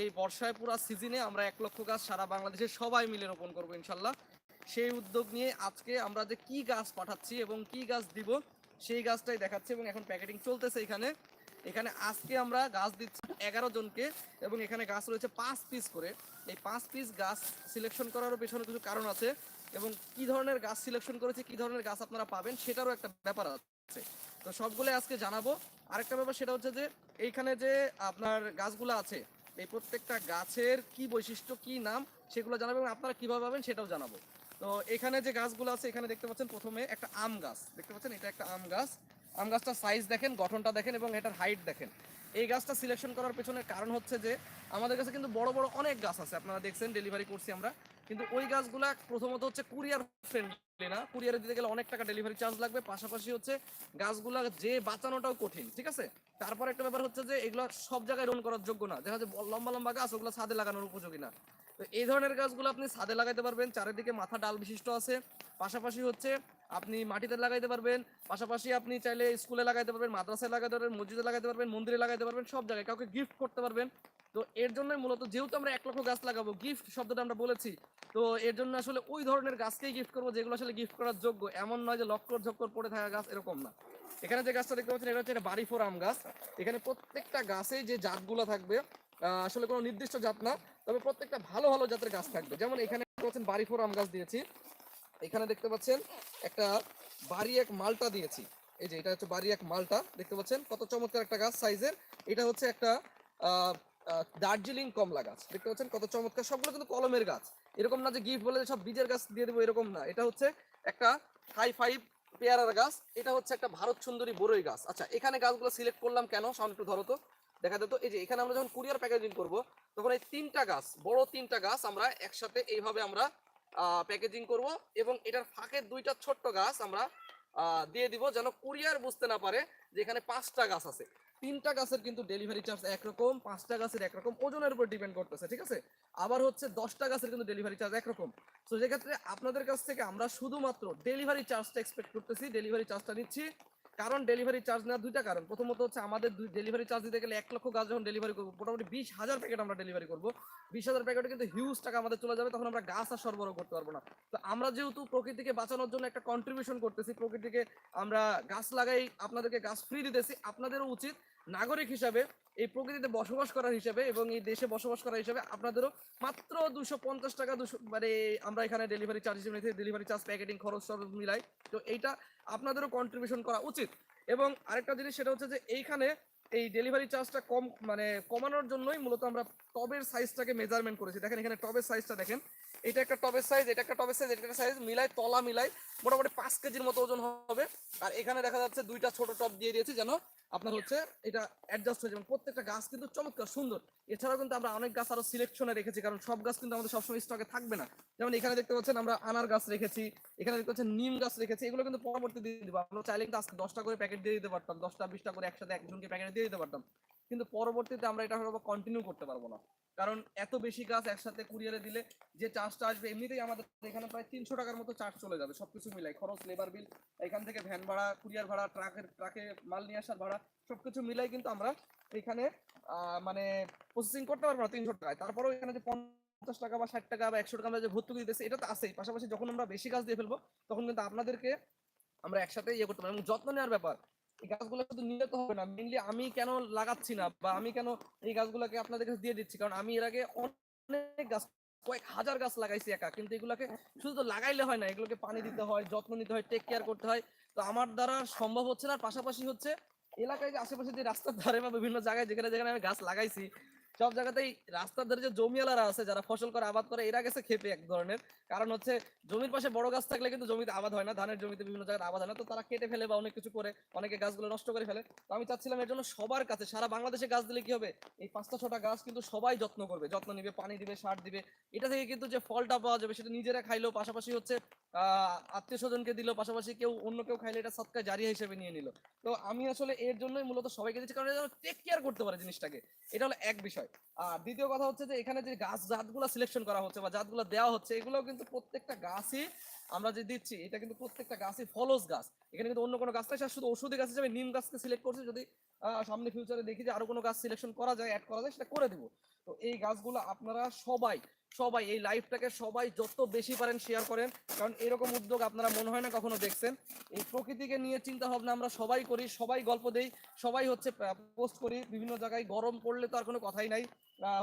এই বর্ষায় পুরো সিজনে আমরা এক লক্ষ গাছ সারা বাংলাদেশে সবাই মিলে রোপণ করব, ইনশাল্লাহ। সেই উদ্যোগ নিয়ে আজকে আমরা যে কি গাছ পাঠাচ্ছি এবং কি গাছ দিব, সেই গাছটাই দেখাচ্ছি এবং এখন প্যাকেটিং চলতেছে এখানে। এখানে আজকে আমরা গাছ দিচ্ছি এগারো জনকে এবং এখানে গাছ রয়েছে পাঁচ পিস করে। এই পাঁচ পিস গাছ সিলেকশন করারও পেছনে কিছু কারণ আছে এবং কি ধরনের গাছ সিলেকশন করেছে, কি ধরনের গাছ আপনারা পাবেন সেটারও একটা ব্যাপার আছে। তো সবগুলো আজকে জানাব। আরেকটা ব্যাপার সেটা হচ্ছে যে, এইখানে যে আপনার গাছগুলো আছে এই প্রত্যেকটা গাছের কি বৈশিষ্ট্য, কি নাম সেগুলো জানাব এবং আপনারা কীভাবে পাবেন সেটাও জানাব। তো এখানে যে গাছগুলো আছে, এখানে দেখতে পাচ্ছেন প্রথমে একটা আম গাছ। দেখতে পাচ্ছেন? এটা একটা আম গাছ। আম গাছটার সাইজ দেখেন, গঠনটা দেখেন এবং এটার হাইট দেখেন। এই গাছটা সিলেকশন করার পেছনে কারণ হচ্ছে যে, আমাদের কাছে কিন্তু বড় বড় অনেক গাছ আছে। আপনারা দেখছেন ডেলিভারি করছি আমরা। কিন্তু ওই গাছগুলা প্রথমত হচ্ছে কুরিয়ার ফ্রেন্ডলি না, কুরিয়ারে দিতে গেলে অনেক টাকা ডেলিভারি চার্জ লাগবে, পাশাপাশি হচ্ছে গাছগুলা যে বাঁচানোটাও কঠিন, ঠিক আছে? তারপর একটা ব্যাপার হচ্ছে যে এগুলো সব জায়গায় রোন করার যোগ্য না, দেখা যাচ্ছে লম্বা লম্বা গাছ ওগুলো ছাদে লাগানোর উপযোগী না। তো এই ধরনের গাছগুলো আপনি ছাদে লাগাইতে পারবেন, চারিদিকে মাথা ডাল বিশিষ্ট আছে, পাশাপাশি হচ্ছে আপনি মাটিতে লাগাইতে পারবেন, পাশাপাশি আপনি চাইলে স্কুলে লাগাইতে পারবেন, মাদ্রাসায় লাগাইতে পারবেন, মসজিদে লাগাইতে পারবেন, মন্দিরে লাগাইতে পারবেন, সব জায়গায় কাউকে গিফট করতে পারবেন। তো এর জন্য মূলত যেহেতু আমরা এক লক্ষ গাছ লাগাবো গিফট শব্দটা আমরা বলেছি, তো এর জন্য আসলে ওই ধরনের গাছকেই গিফট করব যেগুলো আসলে গিফট করার যোগ্য, এমন নয় যে লক্কর ঝক্কর পড়ে থাকা গাছ এরকম না। এখানে যে গাছটা দেখতে পাচ্ছেন, এটা হচ্ছে বাড়ি ফোর আম গাছ। এখানে প্রত্যেকটা গাছে যে জাতগুলো থাকবে আসলে কোনো নির্দিষ্ট জাত না, তবে প্রত্যেকটা ভালো ভালো জাতের গাছ থাকবে। যেমন এখানে দেখতে পাচ্ছেন, বাড়ি ফোর আম গাছ দিয়েছি। এখানে দেখতে পাচ্ছেন, একটা বাড়ি এক মালটা দিয়েছি। এই যে, এটা হচ্ছে বাড়ি এক মালটা, দেখতে পাচ্ছেন, কত চমৎকার একটা গাছ সাইজের এটা হচ্ছে একটা দার্জিলিং কমলা গাছ। দেখতে পাচ্ছেন কত চমৎকার। সবগুলো কিন্তু কলমের গাছ। এরকম না যে গিফট বলে সব বীজের গাছ দিয়ে দেবো, এরকম না। এটা হচ্ছে একটা হাই ফাইভ পেয়ারার গাছ। এটা হচ্ছে একটা ভারত সুন্দরী বড়ই গাছ। আচ্ছা এখানে গাছগুলো সিলেক্ট করলাম কেন? সামনে একটু ধরো তো। দেখা যেত এই যে এখানে আমরা যখন কুরিয়ার প্যাকেজিং করব, তখন এই তিনটা গাছ, বড় তিনটা গাছ আমরা একসাথে এইভাবে আমরা প্যাকেজিং করব এবং এটার ফাঁকের দুইটা ছোট্ট গাছ আমরা দিয়ে দিব যেন কুরিয়ার বুঝতে না পারে যে এখানে পাঁচটা গাছ আছে। তিনটা গাছের কিন্তু ডেলিভারি চার্জ একরকম, পাঁচটা গাছের একরকম, ওজনের উপর ডিপেন্ড করতেছে, ঠিক আছে? আবার হচ্ছে দশটা গাছের কিন্তু ডেলিভারি চার্জ একরকম। তো সেক্ষেত্রে আপনাদের কাছ থেকে আমরা শুধুমাত্র ডেলিভারি চার্জটা এক্সপেক্ট করতেছি ডেলিভারি চার্জটা নিচ্ছি। কারণ ডেলিভারি চার্জ নেওয়ার দুইটা কারণ। প্রথমত হচ্ছে আমাদের দুই ডেলিভারি চার্জ দিতে গেলে এক লক্ষ গাছ যখন ডেলিভারি করব, মোটামুটি বিশ হাজার প্যাকেট আমরা ডেলিভারি করব। বিশ হাজার প্যাকেটে কিন্তু হিউজ টাকা আমাদের চলে যাবে, তখন আমরা গাছ আর সরবরাহ করতে পারব না। তো আমরা যেহেতু প্রকৃতিকে বাঁচানোর জন্য একটা কন্ট্রিবিউশন করতেছি, প্রকৃতিকে আমরা গাছ লাগাই, আপনাদেরকে গাছ ফ্রি দিতেছি, আপনাদেরও উচিত নাগরিক হিসাবে, এই প্রকৃতিতে বসবাস করার হিসেবে এবং এই দেশে বসবাস করার হিসাবে আপনাদেরও মাত্র দুশো পঞ্চাশ টাকা দুশো মানে আমরা এখানে ডেলিভারি চার্জ হিসেবে নিতে ডেলিভারি চার্জ প্যাকেটিং খরচ টরচ মিলাই। তো এইটা আপনাদেরও কন্ট্রিবিউশন করা উচিত। এবং আরেকটা জিনিস সেটা হচ্ছে যে এইখানে এই ডেলিভারি চার্জটা কম মানে কমানোর জন্যই মূলত আমরা টবের সাইজটাকে মেজারমেন্ট করেছি। দেখেন এখানে টবের সাইজটা দেখেন। এটা একটা টবের সাইজ এটা একটা টবের সাইজ এটা একটা সাইজ মিলাই তলা মিলাই মোটামুটি পাঁচ কেজির মতো ওজন হবে। আর এখানে দেখা যাচ্ছে দুইটা ছোট টব দিয়ে দিয়েছি যেন আপনার হচ্ছে এটা অ্যাডজাস্ট হয়ে যাবে। প্রত্যেকটা গাছ কিন্তু চমৎকার, সুন্দর। এছাড়াও কিন্তু আমরা অনেক গাছ আরও সিলেকশনে রেখেছি, কারণ সব গাছ কিন্তু আমাদের সবসময় স্টকে থাকবে না। যেমন এখানে দেখতে পাচ্ছেন আমরা আনার গাছ রেখেছি, এখানে দেখতে পাচ্ছেন নিম গাছ রেখেছি, এগুলো কিন্তু পরবর্তী দিয়ে দিব। আমরা চাইলে কিন্তু আজকে দশটা করে প্যাকেট দিয়ে দিতে পারতাম, দশটা, বিশটা করে একসাথে একজনকে প্যাকেট দিয়ে দিতে পারতাম। কিন্তু পরবর্তীতে আমরা এটা হয়তো কন্টিনিউ করতে পারব না। কারণ এত বেশি গাছ একসাথে কুরিয়ারে দিলে যে চার্জটা আসবে, এমনিতেই আমাদের এখানে প্রায় তিনশো টাকার মতো চার্জ চলে যাবে, সবকিছু মিলাই। খরচ লেবার বিল এখান থেকে ভ্যান ভাড়া, কুরিয়ার ভাড়া ট্রাকের ট্রাকে মাল নিয়ে আসার ভাড়া, সবকিছু মিলাই কিন্তু আমরা এখানে মানে প্রসেসিং করতে পারব না তিনশো টাকায়। তারপরেও এখানে যে পঞ্চাশ টাকা বা ষাট টাকা বা একশো টাকা আমরা যে ভর্তুকি দিতেছি, এটা তো আছেই। পাশাপাশি যখন আমরা বেশি গাছ দিয়ে ফেলব, তখন কিন্তু আপনাদেরকে আমরা একসাথে ইয়ে করতে পারব। এবং যত্ন নেওয়ার ব্যাপার এই গাছগুলো শুধু হবে না মেনলি আমি কেন লাগাচ্ছি না বা আমি কেন এই গাছগুলোকে আপনাদের কাছে দিয়ে দিচ্ছি? কারণ আমি এর আগে অনেক গাছ, কয়েক হাজার গাছ লাগাইছি একা, কিন্তু এগুলোকে শুধু তো লাগাইলে হয় না, এগুলোকে পানি দিতে হয়, যত্ন নিতে হয় টেক কেয়ার করতে হয়। তো আমার দ্বারা সম্ভব হচ্ছে না, পাশাপাশি হচ্ছে এলাকায় যে আশেপাশে যে রাস্তার ধারে বা বিভিন্ন জায়গায় যেখানে যেখানে আমি গাছ লাগাইছি সব জায়গাতেই রাস্তার ধারে যে জমিওয়ালারা আছে, যারা ফসল করে, আবাদ করে, এরা গেছে খেপে এক ধরনের। কারণ হচ্ছে, জমির পাশে বড় গাছ থাকলে কিন্তু জমিতে আবাদ হয় না। ধানের জমিতে বিভিন্ন জায়গায় আবাদ হয় না। তো তারা কেটে ফেলে বা অনেক কিছু করে, অনেকে গাছগুলো নষ্ট করে ফেলে। তো আমি চাচ্ছিলাম এর জন্য সবার কাছে, সারা বাংলাদেশে গাছ দিলে কি হবে? এই পাঁচটা ছটা গাছ কিন্তু সবাই যত্ন করবে। যত্ন নিবে, পানি দিবে, সার দিবে। এটা থেকে কিন্তু যে ফলটা পাওয়া যাবে, সেটা নিজেরা খাইলেও পাশাপাশি হচ্ছে আত্মীয় স্বজনকে দিল, পাশাপাশি কেউ অন্য কেউ খাইলে এটা সৎকার জারিয়া হিসেবে নিয়ে নিল। তো আমি আসলে এর জন্যই মূলত সবাইকে দিচ্ছি কারণ টেক কেয়ার করতে পারে জিনিসটাকে। এটা হলো এক বিষয়। আর দ্বিতীয় কথা হচ্ছে যে এখানে যে গাছ জাতগুলো সিলেকশন করা হচ্ছে বা জাতগুলো দেওয়া হচ্ছে, এগুলোও কিন্তু প্রত্যেকটা গাছই আমরা যে দিচ্ছি, এটা কিন্তু প্রত্যেকটা গাছই ফলস গাছ। এখানে কিন্তু অন্য কোনো গাছ নাই, শুধু ওষুধি গাছ হিসেবে নিম গাছকে সিলেক্ট করছে, যদি সামনে ফিউচারে দেখি যে আরও কোনো গাছ সিলেকশন করা যায় অ্যাড করা যায়, সেটা করে দিব। তো এই গাছগুলো আপনারা সবাই সবাই, এই লাইভটাকে সবাই যত বেশি পারেন শেয়ার করেন। কারণ এরকম উদ্যোগ আপনারা মনে হয় না কখনো দেখছেন। এই প্রকৃতিকে নিয়ে চিন্তা ভাবনা আমরা সবাই করি, সবাই গল্প দেই, সবাই হচ্ছে পোস্ট করি। বিভিন্ন জায়গায় গরম পড়লে তো আর কোনো কথাই নাই।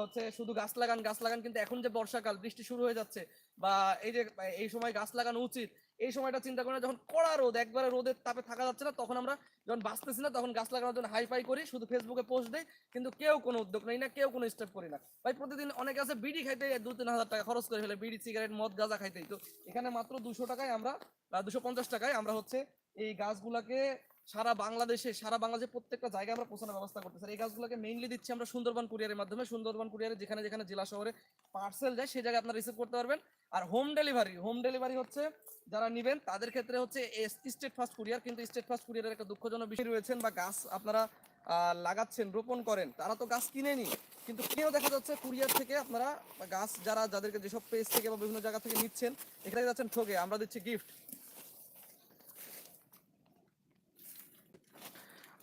হচ্ছে শুধু গাছ লাগান গাছ লাগান, কিন্তু এখন যে বর্ষাকাল, বৃষ্টি শুরু হয়ে যাচ্ছে, বা এই যে, এই সময় গাছ লাগানো উচিত এই সময়টা চিন্তা করি না, যখন কড়া রোদ, একবারে রোদের তাপে থাকা যাচ্ছে না, তখন আমরা যখন বাঁচতেছি না, তখন গাছ লাগানোর জন্য হাইফাই করি, শুধু ফেসবুকে পোস্ট দেয় কিন্তু কেউ কোনো উদ্যোগ নেই না, কেউ কোনো স্টেপ করি না। ভাই, প্রতিদিন অনেকে আছে বিড়ি খাইতে দু তিন হাজার টাকা খরচ করে ফেলে, বিড়ি সিগারেট মদ, গাঁজা খাইতেই তো এখানে মাত্র দুশো টাকায় আমরা দুশো পঞ্চাশ টাকায় আমরা হচ্ছে এই গাছগুলাকে সারা বাংলাদেশে সারা বাংলাদেশে প্রত্যেকটা জায়গায় আমরা পৌঁছানোর ব্যবস্থা করতেছি আর এই গাছগুলোকে মেইনলি দিচ্ছি আমরা সুন্দরবন কুরিয়ারের মাধ্যমে। সুন্দরবন কুরিয়ারে যেখানে যেখানে জেলা শহরে পার্সেল যায় সেই জায়গায় আপনারা রিসিভ করতে পারবেন। আর হোম ডেলিভারি হোম ডেলিভারি হচ্ছে যারা নেবেন, তাদের ক্ষেত্রে হচ্ছে স্টেট ফার্স্ট কুরিয়ার কিন্তু স্টেট ফার্স্ট কুরিয়ারের একটা দুঃখজনক বিষয় রয়েছেন বা গাছ আপনারা লাগাচ্ছেন, রোপণ করেন, তারা তো গাছ কিনেনি। কিন্তু কিনেও দেখা যাচ্ছে কুরিয়ার থেকে আপনারা গাছ, যারা, যাদেরকে যেসব পেজ থেকে বা বিভিন্ন জায়গা থেকে নিচ্ছেন, এখানে যাচ্ছেন ঠকে আমরা দিচ্ছি গিফট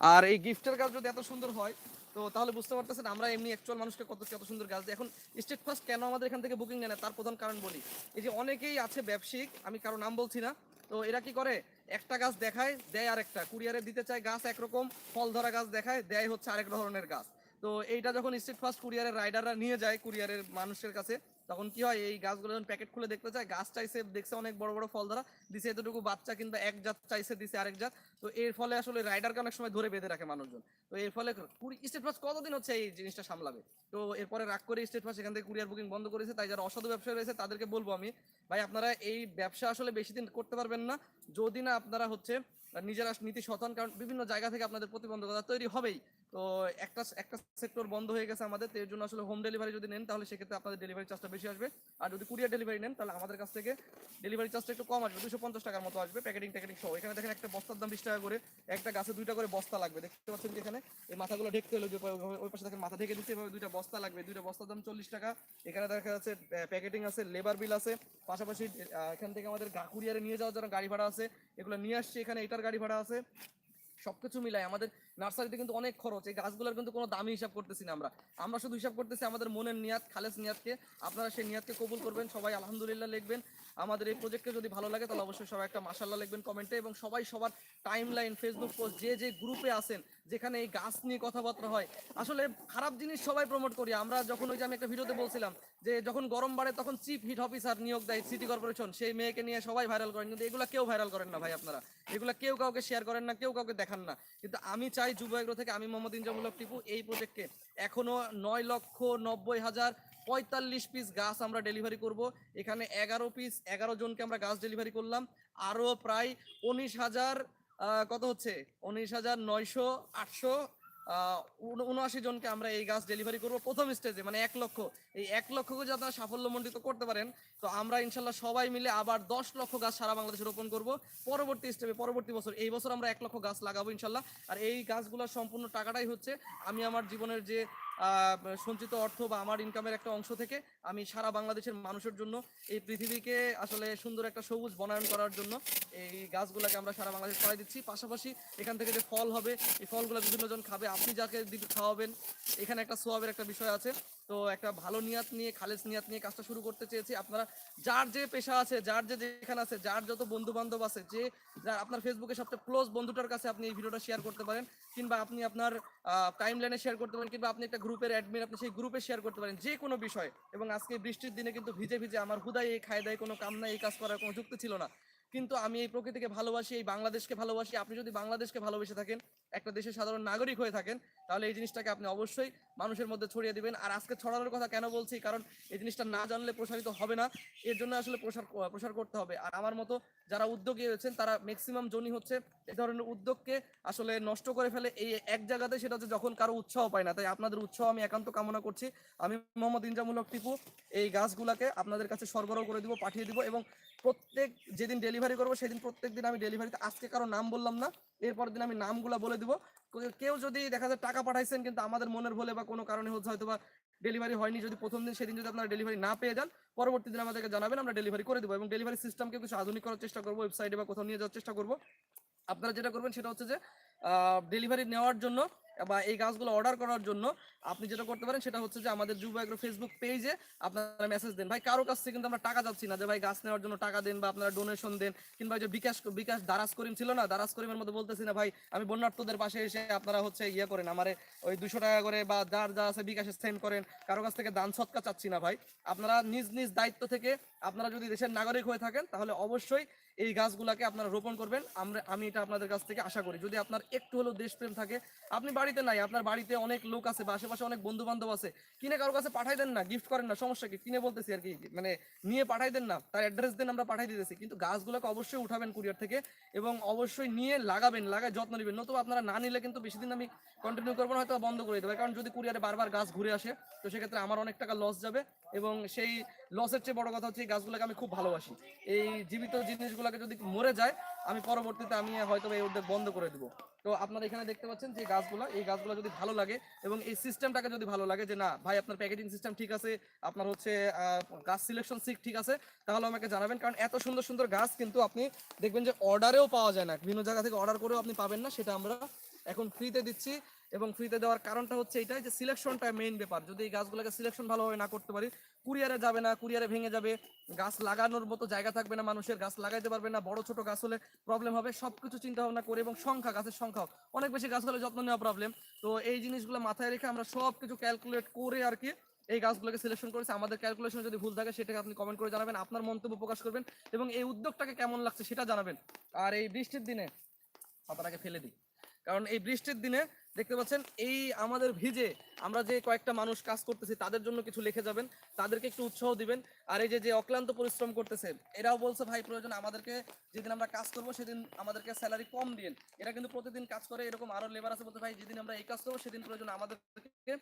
আর এই গিফটের গাছ যদি এত সুন্দর হয়, তো তাহলে বুঝতে পারতেছেন আমরা এমনি অ্যাকচুয়াল মানুষকে কত কত সুন্দর গাছ এখন স্টেট ফার্স্ট কেন আমাদের এখান থেকে বুকিং নেয় না, তার প্রধান কারণ বলি। এই যে অনেকেই আছে ব্যবসায়িক, আমি কারও নাম বলছি না, তো এরা কি করে? একটা গাছ দেখায়, দেয় আরেকটা। কুরিয়ারে দিতে চায় গাছ একরকম, ফল ধরা গাছ দেখায়, দেয় হচ্ছে আরেক ধরনের গাছ। তো এইটা যখন স্টেট ফার্স্ট কুরিয়ারের রাইডাররা নিয়ে যায়, কুরিয়ারের মানুষের কাছে তখন কি হয়, এই গাছগুলো যখন প্যাকেট খুলে দেখতে চায়, গাছ চাইছে, দেখছে অনেক বড় বড় ফল ধরা দিছে এতটুকু বাচ্চা কিংবা এক জাত চাইছে, দিছে আরেক জাত। তো এর ফলে আসলে রাইডারকে অনেক সময় ধরে বেঁধে রাখে মানুষজন। তো এর ফলে কুড়ি স্টেট ফার্স্ট কতদিন হচ্ছে এই জিনিসটা সামলাবে? তো এরপরে রাগ করে স্টেট ফার্স্ট এখান থেকে কুরিয়ার বুকিং বন্ধ করেছে, তাই যারা অসাধু ব্যবসায়ী রয়েছে, তাদেরকে বলব আমি, ভাই আপনারা এই ব্যবসা আসলে বেশি দিন করতে পারবেন না। যদি না আপনারা হচ্ছে নিজেরা নীতি সচেতন, কারণ বিভিন্ন জায়গা থেকে আপনাদের প্রতিবন্ধকতা তৈরি হবেই। তো একটা একটা সেক্টর বন্ধ হয়ে গেছে আমাদের, তো এর জন্য আসলে হোম ডেলিভারি যদি নেন, তাহলে সেক্ষেত্রে আপনাদের ডেলিভারি চার্জটা বেশি আসবে। আর যদি কুরিয়ার ডেলিভারি নেন, তাহলে আমাদের কাছ থেকে ডেলিভারি চার্জটা একটু কম আসবে, দুশো পঞ্চাশ টাকার মতো আসবে প্যাকেটিং ট্যাকেটিং সহ। এখানে দেখেন একটা বস্তার দাম বিশ টাকা করে, একটা গাছে দুইটা করে বস্তা লাগবে। দেখতে পাচ্ছেন যে এখানে? এই মাথাগুলো ঢেকতে হলো, যে ওই- পাশে দেখেন মাথা ঢেকে দিচ্ছে, এভাবে দুইটা বস্তা লাগবে। দুইটা বস্তার দাম চল্লিশ টাকা। এখানে দেখা যাচ্ছে প্যাকেটিং আছে লেবার বিল আছে। পাশাপাশি এখান থেকে আমাদের কুরিয়ারে নিয়ে যাওয়ার জন্য গাড়ি ভাড়া আছে। এগুলো নিয়ে আসছে, এখানে এটার গাড়ি ভাড়া আছে। সবকিছু মিলাই আমাদের নার্সারিতে কিন্তু অনেক খরচ, এই গাছগুলোর কিন্তু কোনো দামি হিসাব করতেছি না আমরা। আমরা শুধু হিসাব করতেছি আমাদের মনের নিয়াত, খালেস নিয়াতকে, আপনারা সেই নিয়াতকে কবুল করবেন, সবাই আলহামদুলিল্লাহ লিখবেন। আমাদের এই প্রজেক্টকে যদি ভালো লাগে, তাহলে অবশ্যই সবাই একটা মাসাল্লাহ লিখবেন কমেন্টে এবং সবাই সবার টাইম লাইন ফেসবুক পোস্ট যে যে গ্রুপে আছেন, যেখানে এই গাছ নিয়ে কথাবার্তা হয়, আসলে খারাপ জিনিস সবাই প্রমোট করি। আমরা যখন ওই যে আমি একটা ভিডিওতে বলছিলাম যে যখন গরম বাড়ে, তখন চিফ হিট অফিসার নিয়োগ দেয় সিটি কর্পোরেশন সেই মেয়েকে নিয়ে সবাই ভাইরাল করেন। কিন্তু এগুলো কেউ ভাইরাল করেন না ভাই আপনারা। এগুলো কেউ কাউকে শেয়ার করেন না, কেউ কাউকে দেখান না। কিন্তু আমি চাই যুব থেকে আমি মোহাম্মদ ইনজামুল্লাহ টিপু, এই প্রজেক্টকে এখনও নয় লক্ষ নব্বই হাজার পঁয়তাল্লিশ পিস গাছ আমরা ডেলিভারি করব। এখানে এগারো পিস এগারো জনকে আমরা গাছ ডেলিভারি করলাম। আরও প্রায় উনিশ হাজার কত হচ্ছে? উনিশ হাজার নয়শো আটশো উনআশি জনকে আমরা এই গাছ ডেলিভারি করব প্রথম স্টেজে মানে এক লক্ষ। এই এক লক্ষকে যদি আপনারা সাফল্যমণ্ডিত করতে পারেন, তো আমরা ইনশাল্লাহ সবাই মিলে আবার দশ লক্ষ গাছ সারা বাংলাদেশে রোপণ করব পরবর্তী স্টেপে পরবর্তী বছর। এই বছর আমরা এক লক্ষ গাছ লাগাবো ইনশাল্লাহ আর এই গাছগুলোর সম্পূর্ণ টাকাটাই হচ্ছে আমি আমার জীবনের যে সঞ্চিত অর্থ বা আমার ইনকামের একটা অংশ থেকে আমি সারা বাংলাদেশের মানুষের জন্য এই পৃথিবীকে আসলে সুন্দর একটা সবুজ বনায়ন করার জন্য এই গাছগুলোকে আমরা সারা বাংলাদেশ ছড়াই দিচ্ছি। পাশাপাশি এখান থেকে যে ফল হবে, এই ফলগুলো বিভিন্ন জন খাবে। আপনি যাকে খাওয়াবেন, এখানে একটা সোয়াবের একটা বিষয় আছে। তো একটা ভালো নিয়াত নিয়ে, খালেজ নিয়াত নিয়ে কাজটা শুরু করতে চেয়েছি। আপনারা যার যে পেশা আছে, যার যে যেখানে আছে, যার যত বন্ধু বান্ধব আছে, যে যার আপনার ফেসবুকে সবচেয়ে ক্লোজ বন্ধুটার কাছে আপনি এই ভিডিওটা শেয়ার করতে পারেন, কিংবা আপনি আপনার টাইম লাইনে শেয়ার করতে পারেন, কিংবা আপনি একটা গ্রুপের অ্যাডমিন আপনি সেই গ্রুপে শেয়ার করতে পারেন যে কোনো বিষয়। এবং আজকে বৃষ্টির দিনে কিন্তু ভিজে ভিজে আমার হুদায়, এই খায় দায় কোনো কাম নাই, এই কাজ করার কোনো যুক্ত ছিল না। কিন্তু আমি এই প্রকৃতিকে ভালোবাসি, এই বাংলাদেশকে ভালোবাসি। আপনি যদি বাংলাদেশকে ভালোবেসে থাকেন, একটা দেশের সাধারণ নাগরিক হয়ে থাকেন, তাহলে এই জিনিসটাকে আপনি অবশ্যই মানুষের মধ্যে ছড়িয়ে দিবেন। আর আজকে ছড়ানোর কথা কেন বলছি? কারণ এই জিনিসটা না জানলে প্রসারিত হবে না। এর জন্য আসলে প্রসার প্রসার করতে হবে। আর আমার মতো যারা উদ্যোগী রয়েছেন তারা ম্যাক্সিমাম জনই হচ্ছে এই ধরনের উদ্যোগকে আসলে নষ্ট করে ফেলে এই এক জায়গাতে। সেটা হচ্ছে যখন কারও উৎসাহ পায় না। তাই আপনাদের উৎসাহ আমি একান্ত কামনা করছি। আমি মোহাম্মদ ইনজামুলক টিপু, এই গাছগুলাকে আপনাদের কাছে সরবরাহ করে দিব, পাঠিয়ে দিব এবং প্রত্যেক যেদিন ডেলিভারি করব, সেদিন প্রত্যেক দিন আমি ডেলিভারিতে আজকে কারও নাম বললাম না এরপর দিন আমি নামগুলো বলে দিব। কেউ- যদি দেখা যায় টাকা পাঠাইছেন, কিন্তু আমাদের মনের ভুলে বা কোনো কারণে হচ্ছে হয়তো বা ডেলিভারি হয়নি, যদি প্রথম দিন, সেদিন যদি আপনারা ডেলিভারি না পেয়ে যান, পরবর্তী দিন আমাদেরকে জানাবেন, আমরা ডেলিভারি করে দেবো এবং ডেলিভারি সিস্টেমকে কিছু আধুনিক করার চেষ্টা করব ওয়েবসাইটে বা কোথাও নিয়ে যাওয়ার চেষ্টা করব। আপনারা যেটা করবেন, সেটা হচ্ছে যে ডেলিভারি নেওয়ার জন্য বা এই গাছগুলো অর্ডার করার জন্য আপনি যেটা করতে পারেন সেটা হচ্ছে যে আমাদের যুব এগ্রো ফেসবুক পেজে আপনারা মেসেজ দেন। ভাই, কারও কাছ থেকে কিন্তু আমরা টাকা যাচ্ছি না যে, ভাই, গাছ নেওয়ার জন্য টাকা দেন বা আপনারা ডোনেশন দেন। কিংবা যে বিকাশ বিকাশ দারাজ করিম ছিল না, দারাজ করিমের মধ্যে বলতেছি না, ভাই, আমি বন্যার্থদের পাশে এসে আপনারা হচ্ছে ইয়ে করেন, আমারে ওই দুশো টাকা করে বা যার যা আছে বিকাশে সেন্ড করেন। কারও কাছ থেকে দান সৎকা চাচ্ছি না, ভাই। আপনারা নিজ নিজ দায়িত্ব থেকে আপনারা যদি দেশের নাগরিক হয়ে থাকেন, তাহলে অবশ্যই এই গাছগুলাকে আপনারা রোপণ করবেন। আমরা, আমি এটা আপনাদের কাছ থেকে আশা করি। যদি আপনার একটু হলেও দেশপ্রেম থাকে, আপনি বাড়িতে নাই, আপনার বাড়িতে অনেক লোক আছে বা আশেপাশে অনেক বন্ধু বান্ধব আছে, কিনে কারও কাছে পাঠাই দেন না গিফট করেন না, সমস্যা কি? কিনে বলতেছি আর কি মানে নিয়ে পাঠাই দেন না, তার অ্যাড্রেস দেন, আমরা পাঠাই দিতেছি। কিন্তু গাছগুলোকে অবশ্যই উঠাবেন কুরিয়ার থেকে এবং অবশ্যই নিয়ে লাগাবেন, লাগায় যত্ন নেবেন। নতুবা আপনারা না নিলে কিন্তু বেশি দিন আমি কন্টিনিউ করব না, হয়তো বন্ধ করে দেবো কারণ যদি কুরিয়ারে বারবার গাছ ঘুরে আসে, তো সেক্ষেত্রে আমার অনেক টাকা লস যাবে এবং সেই লসের চেয়ে বড় কথা হচ্ছে গাছগুলোকে আমি খুব ভালোবাসি। এই জীবিত জিনিসগুলোকে যদি মরে যায়, আমি পরবর্তীতে আমি হয়তো এই উদ্যোগ বন্ধ করে দেবো। তো আপনারা এখানে দেখতে পাচ্ছেন যে গাছগুলো, এই গাছগুলো যদি ভালো লাগে এবং এই সিস্টেমটাকে যদি ভালো লাগে যে না, ভাই আপনার প্যাকেজিং সিস্টেম ঠিক আছে, আপনার হচ্ছে গাছ সিলেকশন সিক ঠিক আছে, তাহলে আমাকে জানাবেন। কারণ এত সুন্দর সুন্দর গাছ কিন্তু আপনি দেখবেন যে অর্ডারেও পাওয়া যায় না। বিভিন্ন জায়গা থেকে অর্ডার করেও আপনি পাবেন না, সেটা আমরা এখন ফ্রিতে দিচ্ছি এবং ফ্রিতে দেওয়ার কারণটা হচ্ছে এটাই যে সিলেকশনটা মেইন ব্যাপার। যদি এই গাছগুলোকে সিলেকশন ভালোভাবে না করতে পারি, কুরিয়ারে যাবে না, কুরিয়ারে ভেঙে যাবে, গাছ লাগানোর মতো জায়গা থাকবে না মানুষের, গাছ লাগাইতে পারবে না, বড় ছোট গাছ হলে প্রবলেম হবে, সবকিছু চিন্তা ভাবনা করে এবং সংখ্যা, গাছের সংখ্যা অনেক বেশি গাছ হলে যত্ন নেওয়া প্রবলেম তো এই জিনিসগুলো মাথায় রেখে আমরা সব কিছু ক্যালকুলেট করে আর কি এই গাছগুলোকে সিলেকশন করেছে। আমাদের ক্যালকুলেশন যদি ভুল থাকে সেটাকে আপনি কমেন্ট করে জানাবেন, আপনার মন্তব্য প্রকাশ করবেন এবং এই উদ্যোগটাকে কেমন লাগছে সেটা জানাবেন। আর এই বৃষ্টির দিনে পাতাটাকে ফেলে দিই। কারণ এই বৃষ্টির দিনে দেখতে পাচ্ছেন এই আমাদের ভিজে আমরা যে কয়েকটা মানুষ কাজ করতেছি, তাদের জন্য কিছু লিখে যাবেন, তাদেরকে একটু উৎসাহ দিবেন। আর এই যে যে অক্লান্ত পরিশ্রম করতেছে, এরাও বলছে, ভাই, প্রয়োজন আমাদেরকে, যেদিন আমরা কাজ করব সেদিন আমাদেরকে স্যালারি কম দিন এরা কিন্তু প্রতিদিন কাজ করে, এরকম আরও লেবার আছে বলতে, ভাই, যেদিন আমরা এই কাজ করব, সেদিন প্রয়োজন আমাদেরকে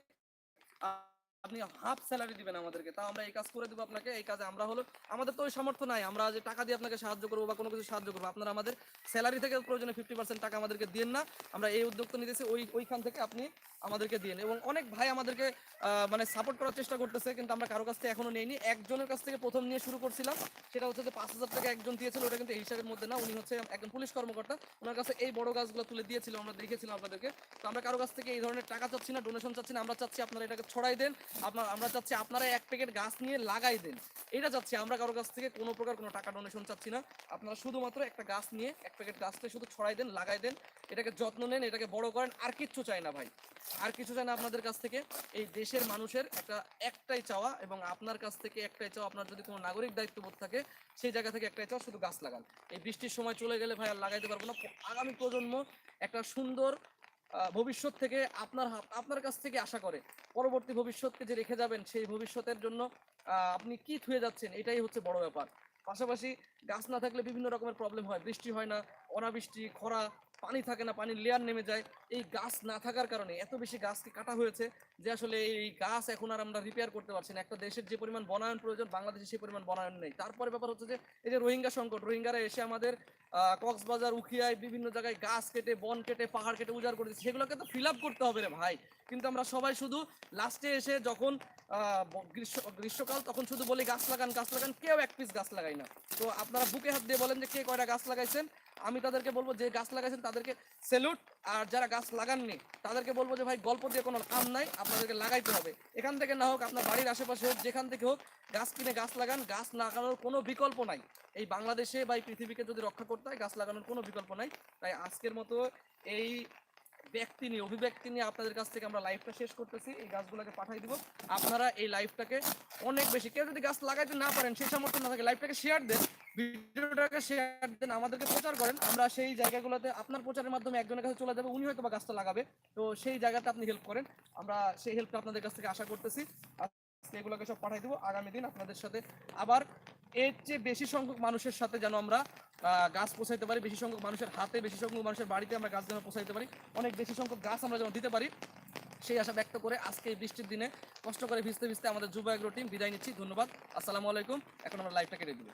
আপনি হাফ স্যালারি দিবেন আমাদেরকে, তাও আমরা এই কাজ করে দেবো আপনাকে, এই কাজে আমরা হলো, আমাদের তো ওই সামর্থ্য নাই, আমরা যে টাকা দিয়ে আপনাকে সাহায্য করব বা কোনো কিছু সাহায্য করব, আপনারা আমাদের স্যালারি থেকে প্রয়োজনে ফিফটি পার্সেন্ট টাকা আমাদেরকে দিন না, আমরা এই উদ্যোগটা নিতেছি, ওই, ওইখান থেকে আপনি আমাদেরকে দিন এবং অনেক ভাই আমাদেরকে মানে সাপোর্ট করার চেষ্টা করতেছে, কিন্তু আমরা কারও কাছ থেকে এখনও নেইনি, একজনের কাছ থেকে প্রথম নিয়ে শুরু করছিলাম, সেটা হচ্ছে যে পাঁচ হাজার টাকা একজন দিয়েছিল, ওটা কিন্তু এই হিসাবের মধ্যে না, উনি হচ্ছে একজন পুলিশ কর্মকর্তা, ওনার কাছে এই বড় গাছগুলো তুলে দিয়েছিল, আমরা দেখেছিলাম আপনাদেরকে, তো আমরা কারও কাছ থেকে এই ধরনের টাকা চাচ্ছি না ডোনেশন চাচ্ছি না, আমরা চাচ্ছি আপনারা এটাকে ছড়াই দেন আপনার, আমরা চাচ্ছি আপনারা এক প্যাকেট গাছ নিয়ে লাগাই দেন। এটা চাচ্ছি, আমরা কারও কাছ থেকে কোনো প্রকার কোনো টাকা ডোনেশন চাচ্ছি না। আপনারা শুধুমাত্র একটা গাছ নিয়ে, এক প্যাকেট গাছটা শুধু ছড়াই দেন, লাগাই দেন, এটাকে যত্ন নেন, এটাকে বড় করেন, আর কিচ্ছু চাই না ভাই। আর কিছু চাই না আপনাদের কাছ থেকে। এই দেশের মানুষের একটা একটাই চাওয়া এবং আপনার কাছ থেকে একটাই চাওয়া, আপনার যদি কোনো নাগরিক দায়িত্ববোধ থাকে, সেই জায়গা থেকে একটাই চাওয়া শুধু গাছ লাগান। এই বৃষ্টির সময় চলে গেলে ভাই আর লাগাইতে পারব না। আগামী প্রজন্ম একটা সুন্দর ভবিষ্যৎ থেকে আপনার হাত- আপনার কাছ থেকে আশা করে। পরবর্তী ভবিষ্যৎকে যে রেখে যাবেন, সেই ভবিষ্যতের জন্য আপনি কি থুয়ে যাচ্ছেন, এটাই হচ্ছে বড় ব্যাপার। পাশাপাশি গাছ না থাকলে বিভিন্ন রকমের প্রবলেম হয়, বৃষ্টি হয় না অনাবৃষ্টি, খরা, পানি থাকে না, পানির লেয়ার নেমে যায়। এই গাছ না থাকার কারণে এত বেশি গাছকে কাটা হয়েছে যে আসলে এই গাছ এখন আর আমরা রিপেয়ার করতে পারছি না। একটা দেশের যে পরিমাণ বনায়ন প্রয়োজন, বাংলাদেশে সেই পরিমাণ বনায়ন নেই। তারপরে ব্যাপার হচ্ছে যে, এই যে রোহিঙ্গা সংকট, রোহিঙ্গারা এসে আমাদের কক্সবাজার, উখিয়ায় বিভিন্ন জায়গায় গাছ কেটে, বন কেটে, পাহাড় কেটে উজাড় করে দিচ্ছে সেগুলোকে তো ফিল আপ করতে হবে রে ভাই। কিন্তু আমরা সবাই শুধু লাস্টে এসে যখন গ্রীষ্ম, গ্রীষ্মকাল, তখন শুধু বলি গাছ লাগান গাছ লাগান, কেউ এক পিস গাছ লাগাই না। তো আপনারা বুকে হাত দিয়ে বলেন যে কে কয়টা গাছ লাগাইছেন? আমি তাদেরকে বলব যে গাছ লাগাইছেন তাদেরকে সেলুট আর যারা গাছ লাগাননি, তাদেরকে বলব যে ভাই গল্প দিয়ে কোনো কাম নাই, আপনাদেরকে লাগাইতে হবে। এখান থেকে না হোক, আপনার বাড়ির আশেপাশে হোক, যেখান থেকে হোক, গাছ কিনে গাছ লাগান, গাছ লাগানোর কোনো বিকল্প নাই। এই বাংলাদেশে বা এই পৃথিবীকে যদি রক্ষা করতে হয়, গাছ লাগানোর কোনো বিকল্প নাই। তাই আজকের মতো এই ব্যক্তি নিয়ে, অভিব্যক্তি নিয়ে আপনাদের কাছ থেকে আমরা লাইভটা শেষ করতেছি। এই গাছগুলোকে পাঠিয়ে দিব। আপনারা এই লাইভটাকে অনেক বেশি, কেউ যদি গাছ লাগাইতে না পারেন সেই সামর্থ্য না থাকে লাইভটাকে শেয়ার দেন। ভিডিওটাকে শেয়ার দেন, আমাদেরকে প্রচার করেন। আমরা সেই জায়গাগুলোতে আপনার প্রচারের মাধ্যমে একজনের কাছে চলে যাবে, উনি হয়তো বা গাছটা লাগাবে। তো সেই জায়গাতে আপনি হেল্প করেন। আমরা সেই হেল্পটা আপনাদের কাছ থেকে আশা করতেছি। আজকে এগুলোকে সব পাঠাই দেবো। আগামী দিন আপনাদের সাথে আবার এর চেয়ে বেশি সংখ্যক মানুষের সাথে যেন আমরা গাছ পৌঁছাইতে পারি, বেশি সংখ্যক মানুষের হাতে, বেশি সংখ্যক মানুষের বাড়িতে আমরা গাছ যেন পৌঁছাইতে পারি, অনেক বেশি সংখ্যক গাছ আমরা যেন দিতে পারি। সেই আশা ব্যক্ত করে আজকে এই বৃষ্টির দিনে কষ্ট করে ভিজতে ভিজতে আমাদের যুব এগ্রো টিম বিদায় নিচ্ছি। ধন্যবাদ। আসসালামু আলাইকুম। এখন আমরা লাইভটা কেটে দিব